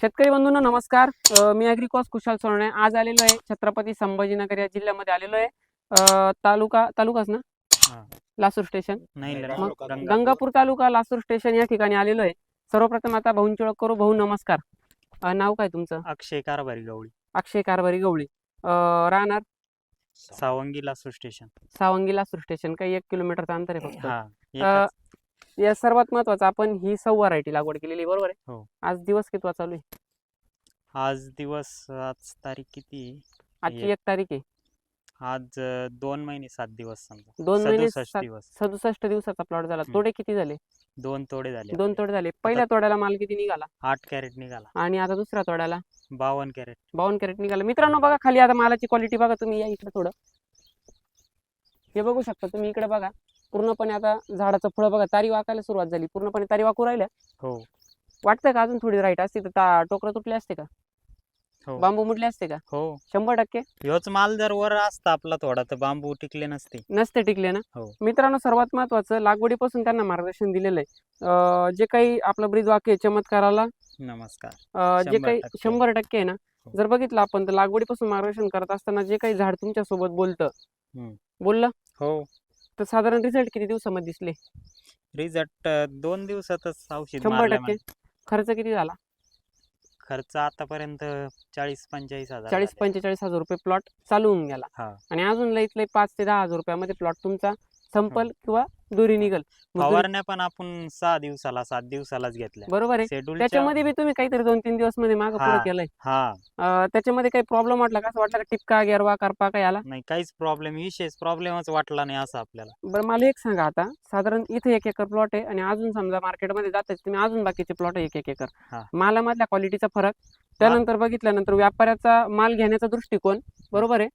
शेतकरी बंधूंनो नमस्कार. मी अॅग्रिकॉस कुशाल सोनवणे. आज आलेलो आहे छत्रपती संभाजीनगर या जिल्ह्यामध्ये आलेलो आहे. तालुका तालुकाच ना? हा. लासूर स्टेशन. नाही गंगापूर. तालुका लासूर स्टेशन या ठिकाणी आलेलो आहे. सर्वप्रथम आता भाऊंची ओळख करू. भाऊ नमस्कार. नाव काय तुमचं? अक्षय कारभारी गवळी. अक्षय कारभारी गवळी. राहणार? सावंगी लासूर स्टेशन. सावंगी लासूर स्टेशन. काही एक किलोमीटरचं अंतर आहे फक्त. हा. या सर्वात महत्वाचं आपण ही सौ व्हरायटी लागवड केलेली बरोबर आहे? हो. आज दिवस किती चालू आहे? आज दिवस आज तारीख किती आहे? आजची एक. एक तारीख आहे. आज अं, दोन महिने सात दिवस समजा दोन महिने सदुसष्ट सात- दिवस. सदुसष्ट दिवसाचा प्लॉट झाला. हम्म. तोडे किती झाले? दोन तोडे झाले दोन आपले. तोडे झाले. पहिल्या तोड्याला माल किती निघाला? आठ कॅरेट निघाला. आणि आता दुसऱ्या तोड्याला? बावन्न कॅरेट. बावन्न कॅरेट निघाला. मित्रांनो बघा खाली आता मालाची क्वालिटी बघा तुम्ही. या इकडे थोडं. हे बघू शकता तुम्ही. इकडे बघा. पूर्णपणे आता झाडाचं फळ बघा तारी वाकायला सुरुवात झाली. पूर्णपणे तारी वाकू राहिल्या. हो. वाटतं का अजून थोडी राईट असते? तर टोकरं तुटले असते का? हो. बांबू मुडले असते का? हो. शंभर टक्के. ह्योच माल जर वर असता आपला थोडा तर बांबू टिकले नसते. नसते टिकले ना? हो. मित्रांनो सर्वात महत्वाचं लागवडीपासून त्यांना मार्गदर्शन दिलेलं आहे. अं, जे काही आपलं ब्रीज वाक्य आहे, चमत्काराला नमस्कार. अं, जे शंभर काही टक्के. शंभर टक्के आहे ना? हो. जर बघितलं आपण तर लागवडीपासून मार्गदर्शन करत असताना जे काही झाड तुमच्यासोबत बोलतं हम्म. बोललं? हो. तर साधारण रिझल्ट किती दिवसामध्ये दिसले रिझल्ट दोन दिवसातच औषध शंभर. टक्के खर्च किती झाला खर्च आतापर्यंत चाळीस पंचेचाळीस हजार चाळीस झाले. पंचेचाळीस हजार रुपये प्लॉट चालू होऊन गेला हा. आणि अजून लईत लई पाच ते दहा हजार रुपयामध्ये प्लॉट तुमचा संपल किंवा दोरी निघल. फवारण्या पण आपण सहा दिवसाला सात दिवसालाच घेतल्या. बरोबर आहे. त्याच्यामध्ये बी तुम्ही काहीतरी दोन तीन दिवसमध्ये मागं पुढे. केलंय. हा. त्याच्यामध्ये काही प्रॉब्लेम वाटला का? असं वाटलं का टिपका गेरवा करपा काय आला? नाही काहीच प्रॉब्लेम विशेष प्रॉब्लेमच वाटला नाही असं आपल्याला. बरं मला एक सांगा आता. साधारण इथे एक एकर प्लॉट आहे आणि अजून समजा मार्केटमध्ये जातात तुम्ही अजून बाकीचे प्लॉट आहे एक एक एकर. मालामधल्या क्वालिटीचा फरक. त्यानंतर बघितल्यानंतर व्यापाऱ्याचा माल घेण्याचा दृष्टिकोन बरोबर आहे?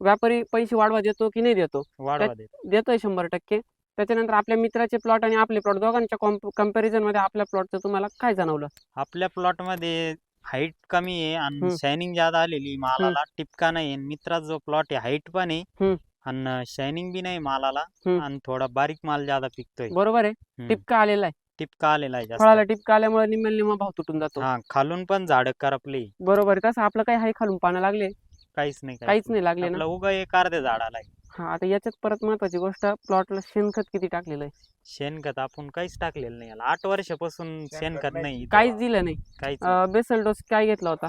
व्यापारी पैसे वाढवा देतो की नाही देतो? वाढवा देत. देतोय शंभर टक्के. त्याच्यानंतर आपल्या मित्राचे प्लॉट आणि आपले प्लॉट दोघांच्या कंपॅरिझनमध्ये आपल्या प्लॉटचं तुम्हाला काय जाणवलं? आपल्या प्लॉटमध्ये हाईट कमी आहे आणि. शायनिंग ज्यादा आलेली मालाला टिपका नाही मित्राचा जो प्लॉट आहे हाईट पण आहे. आणि शायनिंग बी नाही मालाला. आणि थोडा बारीक माल ज्यादा पिकतोय. बरोबर आहे. टिपका आलेला आहे. टिपका आलेला आहे फळाला टिपका आल्यामुळे निम्म्या निम्मा भाव तुटून जातो. हा खालून पण झाड करपली. बरोबर तसं आपलं काही हाय खालून पानं लागले. काहीच नाही काहीच नाही लागले ना. आपलं उगा एक अर्ध्या झाडाला आहे. हा आता याच्यात परत महत्वाची गोष्ट प्लॉटला शेणखत किती टाकलेलं आहे? शेणखत आपण काहीच टाकलेलं नाही याला. आठ वर्षापासून शेणखत नाही. नाही इथं. काहीच दिलं नाही. काहीच अं, बेसल डोस काय घेतला होता?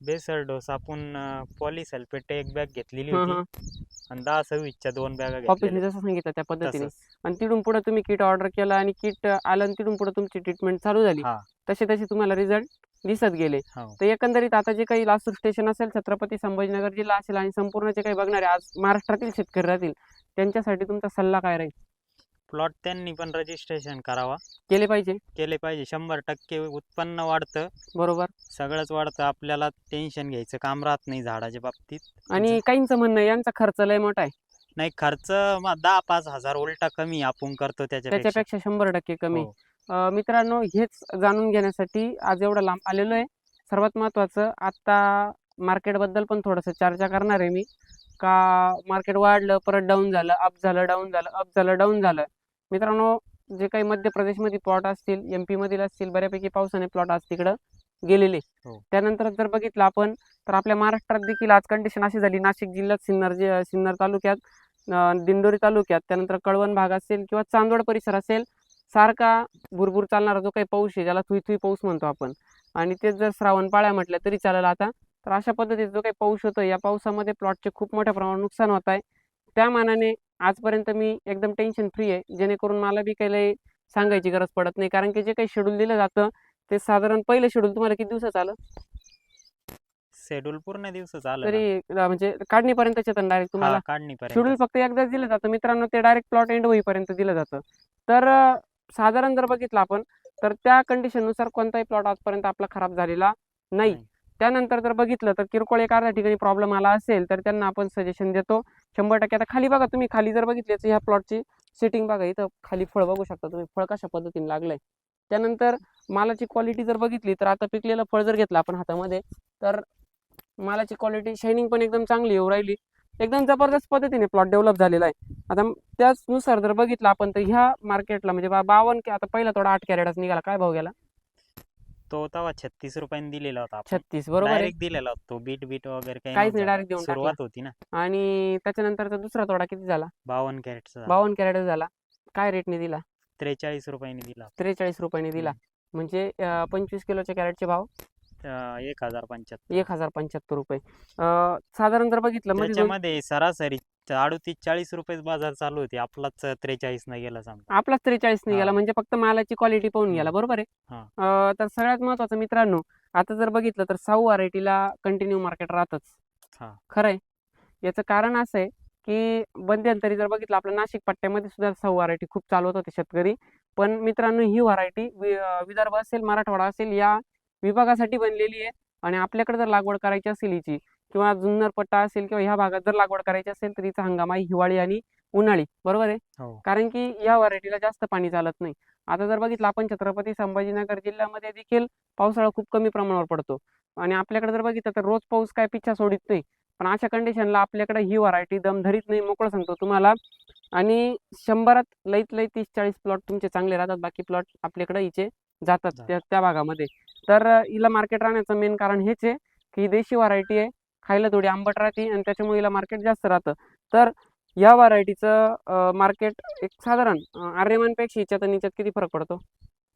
बेसर डोस आपण पॉलिसल्फेट एक बॅग घेतलेली होती. आणि दहा सव्वीसच्या दोन बॅगा ऑफिसने घेतलेल्या जसं सांगितलं त्या पद्धतीने. तसंच. आणि तिथून पुढे तुम्ही किट ऑर्डर केलं आणि किट आलं आणि तिथून पुढे तुमची ट्रीटमेंट चालू झाली. हा. तसे तसे तुम्हाला रिझल्ट दिसत गेले. हो. तर एकंदरीत आता जे काही लासूर स्टेशन असेल छत्रपती संभाजीनगर जिल्हा असेल आणि संपूर्ण जे काही बघणारे आज महाराष्ट्रातील शेतकरी राहतील त्यांच्यासाठी तुमचा सल्ला काय राहील? प्लॉट त्यांनी पण रजिस्ट्रेशन करावा. केले पाहिजे. केले पाहिजे. शंभर टक्के उत्पन्न वाढतं. बरोबर. सगळंच वाढतं. आपल्याला टेन्शन घ्यायचं काम राहत नाही झाडाच्या बाबतीत. आणि काहींचं म्हणणं आहे, यांचा खर्च लय मोठा आहे. नाही खर्च दहा पाच हजार उलटा कमी आपण करतो त्याच्यापेक्षा. त्याच्यापेक्षा शंभर टक्के कमी. हो. मित्रांनो हेच जाणून घेण्यासाठी आज एवढं लांब आलेलो आहे. सर्वात महत्त्वाचं आत्ता मार्केटबद्दल पण थोडंसं चर्चा करणार आहे मी. का मार्केट वाढलं परत डाऊन झालं अप झालं डाऊन झालं अप झालं डाऊन झालं. मित्रांनो जे काही मध्य प्रदेशमध्ये प्लॉट असतील एम मधील असतील बऱ्यापैकी पावसाने प्लॉट आज तिकडं गेलेले. हो. त्यानंतर जर बघितलं आपण तर आपल्या महाराष्ट्रात देखील आज कंडिशन अशी झाली. नाशिक जिल्ह्यात सिन्नर जे सिन्नर तालुक्यात दिंडोरी तालुक्यात त्यानंतर कळवण भाग असेल किंवा चांदवड परिसर असेल सारखा भुरभुर चालणारा जो काही पाऊस आहे ज्याला थुई थुई पाऊस म्हणतो आपण. आणि तेच जर श्रावण पाळ्या म्हटलं तरी चालेल आता. तर अशा पद्धतीचा जो काही पाऊस होतो या पावसामध्ये प्लॉटचे खूप मोठ्या प्रमाणात नुकसान होत आहे. त्या मानाने आजपर्यंत मी एकदम टेन्शन फ्री आहे. जेणेकरून मला बी काही सांगायची गरज पडत नाही. कारण की जे काही शेड्यूल दिलं जातं ते साधारण पहिलं शेड्यूल तुम्हाला किती दिवसाचं आलं? शेड्यूल पूर्ण दिवस आलं तरी म्हणजे काढणीपर्यंतच येतं डायरेक्ट तुम्हाला. शेड्यूल फक्त एकदाच दिलं जातं. मित्रांनो ते डायरेक्ट प्लॉट एंड होईपर्यंत दिलं जातं. तर साधारण जर बघितलं आपण तर त्या कंडिशननुसार कोणताही प्लॉट आजपर्यंत आपला खराब झालेला नाही. त्यानंतर जर बघितलं तर किरकोळ एक अर्ध्या ठिकाणी प्रॉब्लेम आला असेल तर त्यांना आपण सजेशन देतो. शंभर टक्के. आता खाली बघा तुम्ही खाली जर बघितले तर ह्या प्लॉटची सेटिंग बघा. इथं खाली फळ बघू शकता तुम्ही. फळ कशा पद्धतीने लागलंय. त्यानंतर मालाची क्वालिटी जर बघितली तर आता पिकलेलं फळ जर घेतलं आपण हातामध्ये तर मालाची क्वालिटी शायनिंग पण एकदम चांगली येऊ राहिली. एकदम जबरदस्त पद्धतीने प्लॉट डेव्हलप झालेला आहे. आता त्याचनुसार जर बघितलं आपण तर ह्या मार्केटला म्हणजे बा- बावन्न की आता पहिला थोडा आठ कॅरेटच निघाला. काय भाव गेला? तो तेव्हा छत्तीस रुपयाने दिलेला होता छत्तीस बरोबर डायरेक्ट दिलेला होता तो. बीट बीट वगैरे काही काहीच नाही, direct देऊन सुरुवात होती ना. आणि त्याच्यानंतरचा दुसरा तोडा किती झाला? बावन्न कॅरेटचा बावन्न कॅरेट झाला. काय रेटने दिला? त्रेचाळीस रुपयाने दिला. त्रेचाळीस रुपयाने दिला. म्हणजे पंचवीस किलोच्या कॅरेटचे भाव? एक हजार पंच्याहत्तर एक हजार पंच्याहत्तर रुपये अं, साधारण जर बघितलं मध्ये दोन- त्याच्यामध्ये सरासरी अडतीस चाळीस रुपये बाजार चालू होते आपलाच त्रेचाळीस न गेला समजा आपलाच त्रेचाळीस नाही गेला हा. म्हणजे फक्त मालाची क्वालिटी पाहून गेला. बरोबर आहे हा. अं, तर सगळ्यात महत्वाचं मित्रांनो आता जर बघितलं तर साऊ व्हरायटीला कंटिन्यू मार्केट राहतच हा. खरं आहे याचं कारण असं आहे की मध्यंतरी जर बघितलं आपल्या नाशिक पट्ट्यामध्ये सुद्धा साऊ व्हरायटी खूप चालवत होते शेतकरी पण मित्रांनो ही व्हरायटी विदर्भ असेल मराठवाडा असेल या विभागासाठी बनलेली आहे आणि आपल्याकडे जर लागवड करायची असेल हिची किंवा जुन्नर पट्टा असेल किंवा ह्या भागात जर लागवड करायची असेल तर हिचा हंगाम आहे हिवाळी आणि उन्हाळी. बरोबर आहे? हो. कारण की या व्हरायटीला जास्त पाणी चालत नाही. आता जर बघितलं आपण छत्रपती संभाजीनगर जिल्ह्यामध्ये देखील पावसाळा खूप कमी प्रमाणावर पडतो. आणि आपल्याकडे जर बघितलं तर रोज पाऊस काय पिच्छा सोडित नाही. पण अशा कंडिशनला आपल्याकडे ही व्हरायटी दम धरीत नाही मोकळं सांगतो तुम्हाला. आणि शंभरात लईत लई तीस चाळीस प्लॉट तुमचे चांगले राहतात. बाकी प्लॉट आपल्याकडे हिचे जातात. त्या त्या भागामध्ये. तर हिला मार्केट राहण्याचं मेन कारण हेच आहे की देशी व्हरायटी आहे खायला थोडी आंबट राहते आणि त्याच्यामुळे हिला मार्केट जास्त राहतं. तर या व्हरायटीचं मार्केट एक साधारण आर्यमानपेक्षा हिच्यात आणि हिच्यात किती फरक पडतो?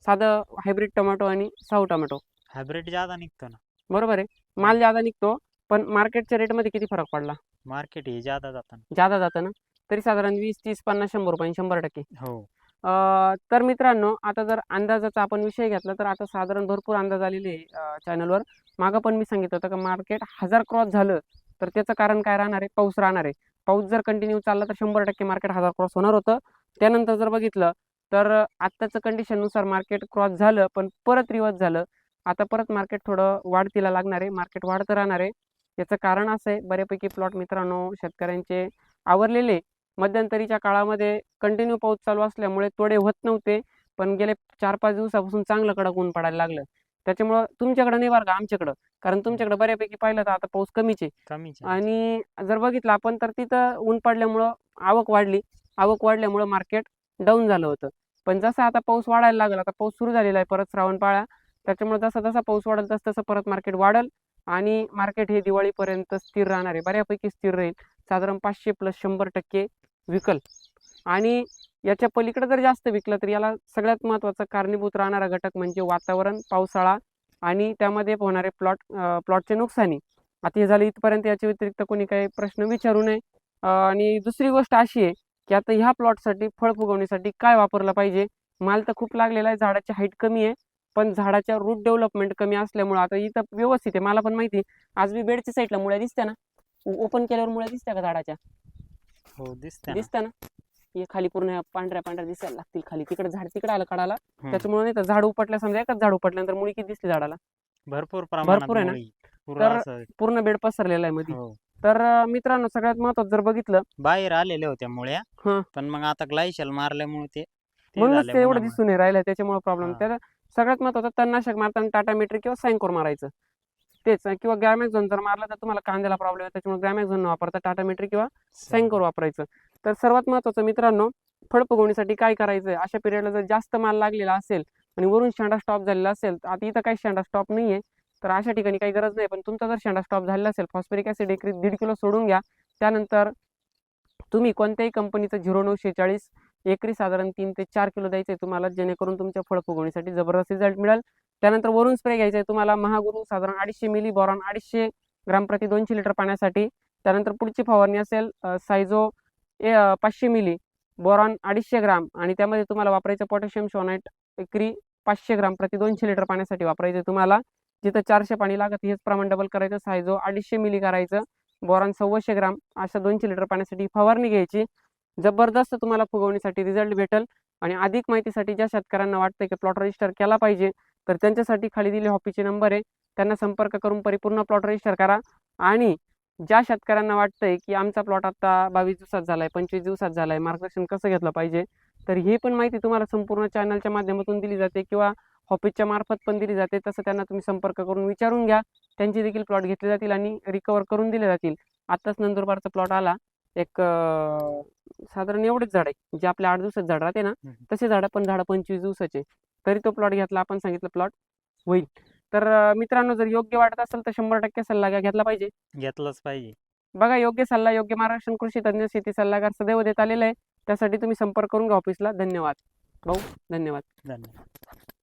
साधं हायब्रिड टोमॅटो आणि साऊ टोमॅटो हायब्रिड जादा निघतो ना. बरोबर आहे. माल ज्यादा निघतो पण मार्केटच्या रेटमध्ये किती फरक पडला? मार्केट हे जादा जातं ना. ज्यादा जातं ना? तरी साधारण वीस तीस पन्नास शंभर रुपये शंभर टक्के. हो. तर मित्रांनो आता जर अंदाजाचा आपण विषय घेतला तर आता साधारण भरपूर अंदाज आलेले आहे चॅनलवर. मागं पण मी सांगितलं होतं का मार्केट हजार क्रॉस झालं तर त्याचं कारण काय राहणार आहे? पाऊस राहणार आहे. पाऊस जर कंटिन्यू चालला तर शंभर टक्के मार्केट हजार क्रॉस होणार होतं. त्यानंतर जर बघितलं तर आत्ताचं कंडिशननुसार मार्केट क्रॉस झालं पण परत रिवर्स झालं. आता परत मार्केट थोडं वाढतीला लागणार आहे. मार्केट वाढतं राहणार आहे. याचं कारण असं आहे बऱ्यापैकी प्लॉट मित्रांनो शेतकऱ्यांचे आवरलेले मध्यंतरीच्या काळामध्ये कंटिन्यू पाऊस चालू असल्यामुळे तोडे होत नव्हते पण गेले चार पाच दिवसापासून चांगलं कडक ऊन पडायला लागलं. त्याच्यामुळं तुमच्याकडे नाही बरं का आमच्याकडं? कारण तुमच्याकडे बऱ्यापैकी पाहिलं तर आता पाऊस कमीच आहे. आणि जर बघितलं आपण तर तिथं ऊन पडल्यामुळं आवक वाढली. आवक वाढल्यामुळं मार्केट डाऊन झालं होतं. पण जसं आता पाऊस वाढायला लागला आता पाऊस सुरू झालेला आहे परत श्रावण पाळा. त्याच्यामुळे जसा जसा पाऊस वाढेल तसं तसं परत मार्केट वाढेल. आणि मार्केट हे दिवाळीपर्यंत स्थिर राहणार आहे. बऱ्यापैकी स्थिर राहील. साधारण पाचशे प्लस शंभर टक्के विकल. आणि याच्या पलीकडे जर जास्त विकलं तर याला सगळ्यात महत्त्वाचा कारणीभूत राहणारा घटक म्हणजे वातावरण पावसाळा आणि त्यामध्ये होणारे प्लॉट प्लॉटचे नुकसानी. आता हे झालं इथपर्यंत याच्या व्यतिरिक्त कोणी काही प्रश्न विचारू नये. आणि दुसरी गोष्ट अशी आहे की आता ह्या प्लॉटसाठी फळ फुगवण्यासाठी काय वापरलं पाहिजे? माल तर खूप लागलेला आहे झाडाची हाईट कमी आहे पण झाडाच्या रूट डेव्हलपमेंट कमी असल्यामुळे आता इथं व्यवस्थित आहे. मला पण माहिती आज मी बेडच्या साईडला मुळ्या दिसत्या ना? ओपन केल्यावर मुळ्या दिसत्या का झाडाच्या? हो दिसते ना हे खाली पूर्ण पांढऱ्या पांढऱ्या दिसायला लागतील खाली तिकडे झाड तिकडे आलं काढायला. त्याच्यामुळे नाही तर झाड उपटल्या समजा एकच झाड उपटल्यानंतर मुळी किती दिसली झाडाला भरपूर भरपूर आहे ना? तर पूर्ण बेड पसरलेला आहे मध्ये हो. तर मित्रांनो सगळ्यात महत्वाचं जर बघितलं बाहेर आलेल्या होत्या मुळ्या. पण मग आता ग्लायशल मारल्यामुळे ते म्हणूनच ते एवढं. दिसून राहिलं त्याच्यामुळे प्रॉब्लेम. त्याचा सगळ्यात महत्वाचं तणनाशक मारताना टाटा मेट्रिक किंवा सायंकोर मारायचं तेच किंवा ग्रॅमॅक्झोन जर मारलं तर तुम्हाला कांद्याला प्रॉब्लेम आहे. त्याच्यामुळे ग्रॅमॅक्झोन न वापरता टाटा मेट्रिक किंवा सायंकोर वापरायचं. तर सर्वात महत्वाचं मित्रांनो फळ फुगवणीसाठी काय करायचं? अशा पिरियडला जर जास्त माल लागलेला असेल आणि वरून शेंडा स्टॉप झालेला असेल तर आता इथं काही शेंडा स्टॉप नाहीये. तर अशा ठिकाणी काही गरज नाही. पण तुमचा जर शेंडा स्टॉप झालेला असेल फॉस्फरिक ऍसिड एक दीड किलो सोडून घ्या. त्यानंतर तुम्ही कोणत्याही कंपनीचं झिरो नऊ शेचाळीस एकरी साधारण तीन ते चार किलो द्यायचे तुम्हाला. जेणेकरून तुमच्या फळ फुगवणीसाठी जबरदस्त रिझल्ट मिळेल. त्यानंतर वरून स्प्रे घ्यायचा आहे तुम्हाला महागुरु साधारण अडीचशे मिली बॉरॉन अडीचशे ग्राम प्रति दोनशे लिटर पाण्यासाठी. त्यानंतर पुढची फवारणी असेल सायझो ए पाचशे मिली. बोरॉन अडीचशे ग्राम आणि त्यामध्ये तुम्हाला वापरायचं पोटॅशियम शोनाईट एकरी पाचशे ग्राम प्रति दोनशे लिटर पाण्यासाठी वापरायचं तुम्हाला. जिथं चारशे पाणी लागत हेच प्रमाण डबल करायचं सायझो अडीचशे मिली करायचं बोरॉन सव्वाशे ग्राम अशा दोनशे लिटर पाण्यासाठी फवारणी घ्यायची. जबरदस्त तुम्हाला फुगवणीसाठी रिझल्ट भेटेल आणि अधिक माहितीसाठी ज्या शेतकऱ्यांना वाटतं की प्लॉट रजिस्टर केला पाहिजे तर त्यांच्यासाठी खाली दिले हॉपीचे नंबर आहे. त्यांना संपर्क करून परिपूर्ण प्लॉट रजिस्टर करा. आणि ज्या शेतकऱ्यांना वाटतंय की आमचा प्लॉट आता बावीस दिवसात झालाय पंचवीस दिवसात झालाय मार्गदर्शन कसं घेतलं पाहिजे तर ही पण माहिती तुम्हाला संपूर्ण चॅनलच्या माध्यमातून दिली जाते किंवा ऑफिसच्या मार्फत पण दिली जाते. तसं त्यांना तुम्ही संपर्क करून विचारून घ्या. त्यांचे देखील प्लॉट घेतले जातील आणि रिकवर करून दिले जातील. आत्ताच नंदुरबारचा प्लॉट आला. एक साधारण एवढेच झाड आहे जे आपल्या आठ दिवसात झाड राहते ना. तसे झाडं पण झाडं पंचवीस दिवसाचे. तरी तो प्लॉट घेतला आपण सांगितलं प्लॉट होईल. तर मित्रांनो जर योग्य वाटत असेल तर शंभर टक्के सल्ला घ्या घेतला पाहिजे. घेतलंच पाहिजे. बघा योग्य सल्ला योग्य मार्गदर्शन कृषी तज्ज्ञ शेती सल्लागार सदैव देत आलेला आहे. त्यासाठी तुम्ही संपर्क करून घ्या ऑफिसला धन्यवाद. भाऊ धन्यवाद. धन्यवाद.